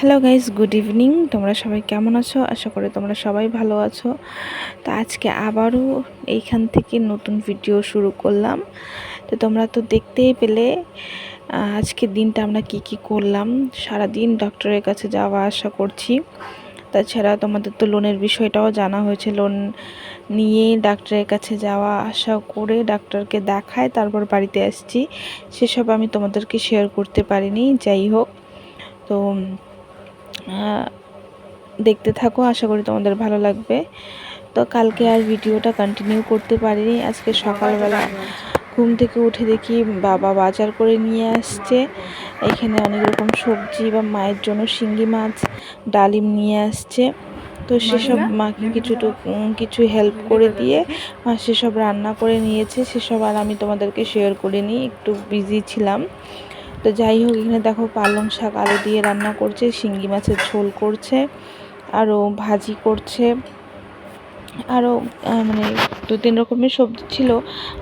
Hello guys good evening তোমরা সবাই কেমন আছো? আশা করি তোমরা সবাই ভালো আছো। তো আজকে আবারও এইখান থেকে নতুন ভিডিও শুরু করলাম। তো তোমরা তো দেখতেই পেলে আহ, আজকের দিনটা আমরা কি কি করলাম। সারা দিন ডক্টরের কাছে যাওয়া আসা করছি। তাছাড়া তোমাদের তো লোনের বিষয়টাও জানা হয়েছে। লোন নিয়ে ডাক্তারের কাছে যাওয়া আসা করে ডাক্তারকে দেখায় তারপর বাড়িতে আসছি। সেসব আমি তোমাদেরকে শেয়ার করতে পারিনি যাই হোক। তো দেখতে থাকো আশা করি তোমাদের ভালো লাগবে। তো কালকে আর ভিডিওটা কন্টিনিউ করতে পারিনি। আজকে সকালবেলা ঘুম থেকে উঠে দেখি বাবা বাজার করে নিয়ে আসছে। এখানে অনেক রকম সবজি বা মায়ের জন্য শিঙ্গি মাছ ডালিম নিয়ে আসছে। তো সেসব মাকে কিছুটু কিছু হেল্প করে দিয়ে মা সেসব রান্না করে নিয়েছে। সেসব আর আমি তোমাদেরকে শেয়ার করিনি একটু বিজি ছিলাম। তো যাই হোক এখানে দেখো পালং শাক আলু দিয়ে রান্না করছে শিঙ্গি মাছের ঝোল করছে আরও ভাজি করছে আরও মানে দু তিন রকমের সবজি ছিল।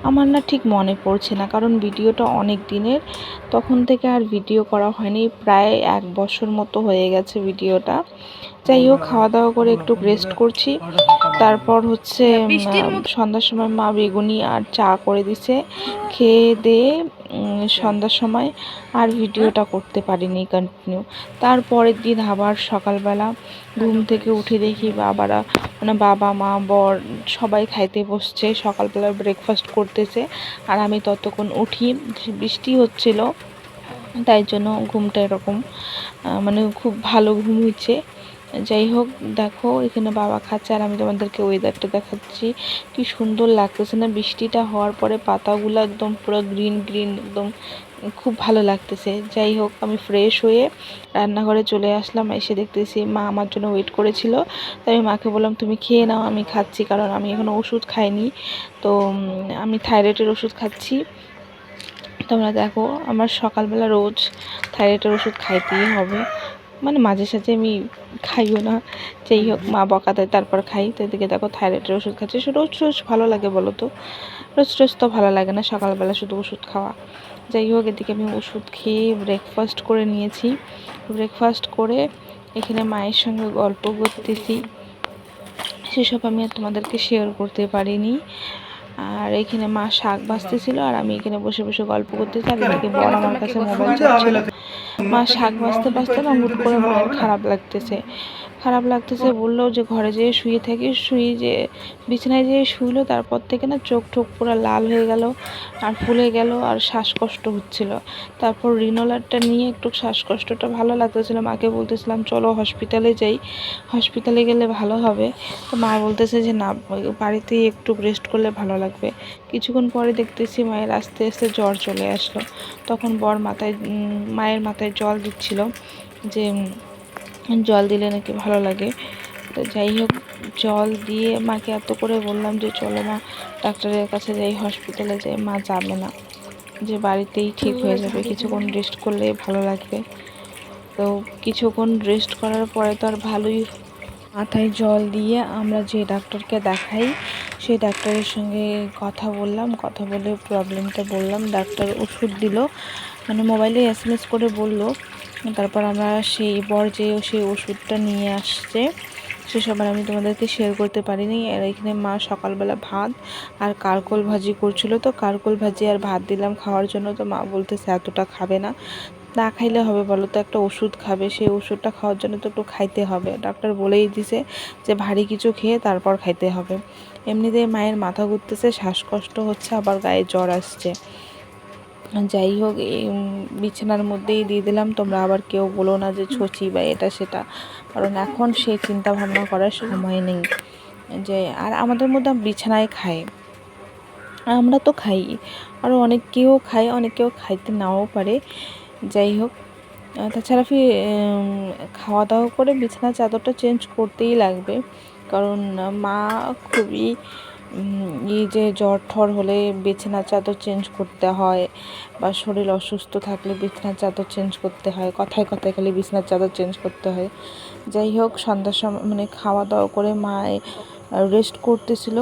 আমার না ঠিক মনে পড়ছে না কারণ ভিডিওটা অনেক দিনের তখন থেকে আর ভিডিও করা হয়নি প্রায় এক বছর মতো হয়ে গেছে ভিডিওটা। যাই হোক খাওয়া দাওয়া করে একটু রেস্ট করছি তারপর হচ্ছে সন্ধ্যার সময় মা বেগুনি আর চা করে দিছে খেয়ে দিয়ে সন্ধ্যার সময় আর ভিডিওটা করতে পারিনি কন্টিনিউ তারপরের দিন আবার সকালবেলা ঘুম থেকে উঠে দেখি বাবারা মানে বাবা মা বর সবাই খাইতে বসছে সকালবেলা ব্রেকফাস্ট করতেছে। আর আমি ততক্ষণ উঠি বৃষ্টি হচ্ছিল তাই জন্য ঘুমটা এরকম মানে খুব ভালো ঘুম হয়েছে। যাই হোক, দেখো, এখানে বাবা খাচ্ছে আর আমি তোমাদেরকে ওয়েদারটা দেখাচ্ছি। কি সুন্দর লাগতেছে না? বৃষ্টিটা হওয়ার পরে পাতাগুলো একদম পুরো গ্রিন গ্রিন একদম খুব ভালো লাগতেছে। যাই হোক, আমি ফ্রেশ হয়ে রান্নাঘরে চলে আসলাম, এসে দেখতেছি মা আমার জন্য ওয়েট করেছিল। তো আমি মাকে বললাম, তুমি খেয়ে নাও, আমি খাচ্ছি, কারণ আমি এখনও ওষুধ খাইনি। তো আমি থাইরয়েডের ওষুধ খাচ্ছি। তোমরা দেখো, আমার সকালবেলা রোজ থাইরয়েডের ওষুধ খাইতেই হবে। মানে মাঝে সাঝে আমি খাইও না। যেই হোক মা বকা দেয় তারপর খাই। তো এদিকে দেখো থাইরয়েডের ওষুধ খাচ্ছি। সে রোজ রোজ ভালো লাগে বলো তো? রোজ রোজ তো ভালো লাগে না সকালবেলা শুধু ওষুধ খাওয়া। যাই হোক এদিকে আমি ওষুধ খেয়ে ব্রেকফাস্ট করে নিয়েছি। ব্রেকফাস্ট করে এখানে মায়ের সঙ্গে গল্প করতেছি। সেসব আমি আর তোমাদেরকে শেয়ার করতে পারিনি। আর এখানে মা শাক ভাজতেছিল আর আমি এখানে বসে বসে গল্প করতেছি। আর এদিকে বড় আমার কাছে মোবাইল চাচ্ছিল মা শাক বাঁচতে বাঁচতে না মুট করে মায়ের খারাপ লাগতেছে। খারাপ লাগতেছে, বলল যে ঘরে যেয়ে শুয়ে থাকি শুয়ে যে বিছানায় যেয়ে শুইলো, তারপর থেকে না চোখ ঠোক পুরো লাল হয়ে গেল আর ফুলে গেল আর শ্বাসকষ্ট হচ্ছিল। তারপর রিনোলারটা নিয়ে একটু শ্বাসকষ্টটা ভালো লাগতেছিল। মাকে বলতেছিলাম, চলো হসপিটালে যাই। হসপিটালে গেলে ভালো হবে। তো মা বলতেছে যে, না বাড়িতেই একটু রেস্ট করলে ভালো লাগবে। কিছুক্ষণ পরে দেখতেছি মায়ের আস্তে আস্তে জ্বর চলে আসলো। তখন বর মাথায় মায়ের মাথায় জল দিচ্ছিল যে জল দিলে নাকি ভালো লাগে। তো যাই হোক জল দিয়ে মাকে এত করে বললাম যে চলো মা ডাক্তারের কাছে যাই হসপিটালে যাই। মা যাবে না যে বাড়িতেই ঠিক হয়ে যাবে। কিছুক্ষণ রেস্ট করলে ভালো লাগবে। তো কিছুক্ষণ রেস্ট করার পরে তো আর ভালোই মাথায় জল দিয়ে আমরা যে ডাক্তারকে দেখাই সেই ডাক্তারের সঙ্গে কথা বললাম। কথা বলে প্রবলেমটা বললাম। ডাক্তার ওষুধ দিল। মানে মোবাইলে এস এম এস করে বলল তারপর আমরা সেই বর যে সেই ওষুধটা নিয়ে আসছে সেসব আর আমি তোমাদেরকে শেয়ার করতে পারিনি। আর এখানে মা সকালবেলা ভাত আর কারকোল ভাজি করছিল। তো কারকোল ভাজি আর ভাত দিলাম খাওয়ার জন্য। তো মা বলতেছে, এতটা খাবে না। না খাইলে হবে বলো তো, একটা ওষুধ খাবে। সেই ওষুধটা খাওয়ার জন্য তো একটু খাইতে হবে। ডাক্তার বলেই দিছে যে, ভারী কিছু খেয়ে তারপর খাইতে হবে। এমনিতেই মায়ের মাথা ঘুরতেছে, শ্বাসকষ্ট হচ্ছে, আবার গায়ে জ্বর আসছে। যাই হোক বিছানার মধ্যেই দিয়ে দিলাম। তোমরা আবার কেউ বলো না যে ছচি বা এটা সেটা। কারণ এখন সেই চিন্তা ভাবনা করার সময় নেই। যে, আর আমাদের মধ্যে বিছানায় খায়। আমরা তো খাই। অনেক কেউ খায়, অনেক কেউ খাইতে নাও পারে। যাই হোক তাছাড়া ফি খাওয়া দাওয়া করে বিছানার চাদরটা চেঞ্জ করতেই লাগবে। কারণ মা খুবই এই যে জ্বর ঠর হলে বিছানার চাদর চেঞ্জ করতে হয় বা শরীর অসুস্থ থাকলে বিছানার চাদর চেঞ্জ করতে হয়, কথায় কথায় খালি বিছানার চাদর চেঞ্জ করতে হয়। যাই হোক, সন্ধ্যার সময় মানে খাওয়া দাওয়া করে মায়ে রেস্ট করতেছিল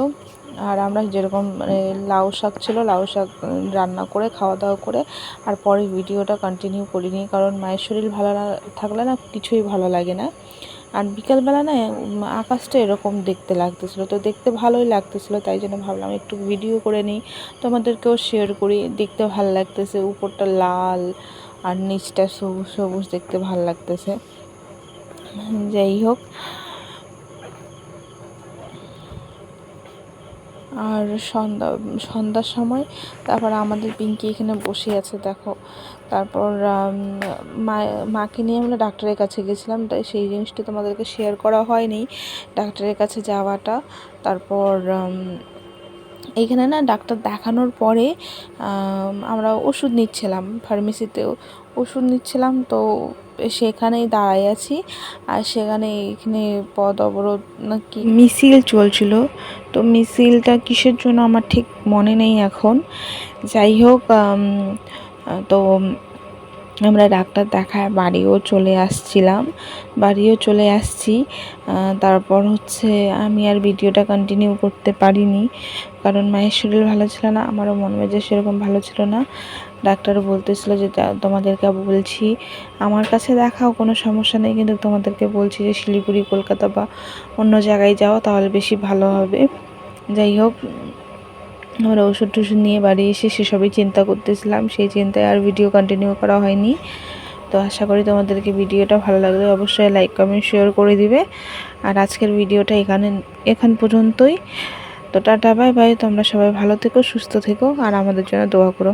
আর আমরা যেরকম মানে লাউ শাক ছিল, লাউ শাক রান্না করে খাওয়া দাওয়া করে আর পরে ভিডিওটা কন্টিনিউ করিনি কারণ মায়ের শরীর ভালো থাকলে না কিছুই ভালো লাগে না। আর বিকালবেলা না আকাশটা এরকম দেখতে লাগতেছিলো। তো দেখতে ভালোই লাগতেছিলো, তাই জন্য ভাবলাম একটু ভিডিও করে নিই। তোমাদেরকেও শেয়ার করি, দেখতে ভালো লাগতেছে। উপরটা লাল আর নিচটা সবুজ সবুজ দেখতে ভালো লাগতেছে। যাই হোক আর সন্ধ্যা, সন্ধ্যার সময় তারপর আমাদের পিঙ্কি এখানে বসে আছে, দেখো। তারপর মা, মাকে নিয়ে আমরা ডাক্তারের কাছে গেছিলাম, তাই সেই জিনিসটা তোমাদেরকে শেয়ার করা হয়নি। ডাক্তারের কাছে যাওয়াটা, তারপর এইখানে না ডাক্তার দেখানোর পরে আমরা ওষুধ নিচ্ছিলাম ফার্মেসিতেও। ওষুধ নিচ্ছিলাম তো সেখানেই দাঁড়াই আছি। আর সেখানে এখানে পদ অবরোধ নাকি মিছিল চলছিল। তো মিছিলটা কিসের জন্য আমার ঠিক মনে নেই এখন। যাই হোক তো আমরা ডাক্তার দেখায় বাড়িও চলে আসছিলাম, বাড়িও চলে আসছি। তারপর হচ্ছে আমি আর ভিডিওটা কন্টিনিউ করতে পারিনি, কারণ মায়ের শরীর ভালো ছিল না, আমারও মন মেজাজ সেরকম ভালো ছিল না। ডাক্তারও বলতেছিল যে তোমাদেরকে বলছি, আমার কাছে দেখাও কোনো সমস্যা নেই, কিন্তু তোমাদেরকে বলছি যে, শিলিগুড়ি, কলকাতা বা অন্য জায়গায় যাও, তাহলে বেশি ভালো হবে। যাই হোক আমরা ওষুধ টষুধ নিয়ে বাড়ি এসে সেসবই চিন্তা করতেছিলাম। সেই চিন্তায় আর ভিডিও কন্টিনিউ করা হয়নি। তো আশা করি তোমাদেরকে ভিডিওটা ভালো লাগলে অবশ্যই লাইক কমেন্ট শেয়ার করে দিবে। আর আজকের ভিডিওটা এখানে, এখান পর্যন্তই। তো টাটা বাই বাই তোমরা সবাই ভালো থেকো, সুস্থ থেকো। আর আমাদের জন্য দোয়া করো।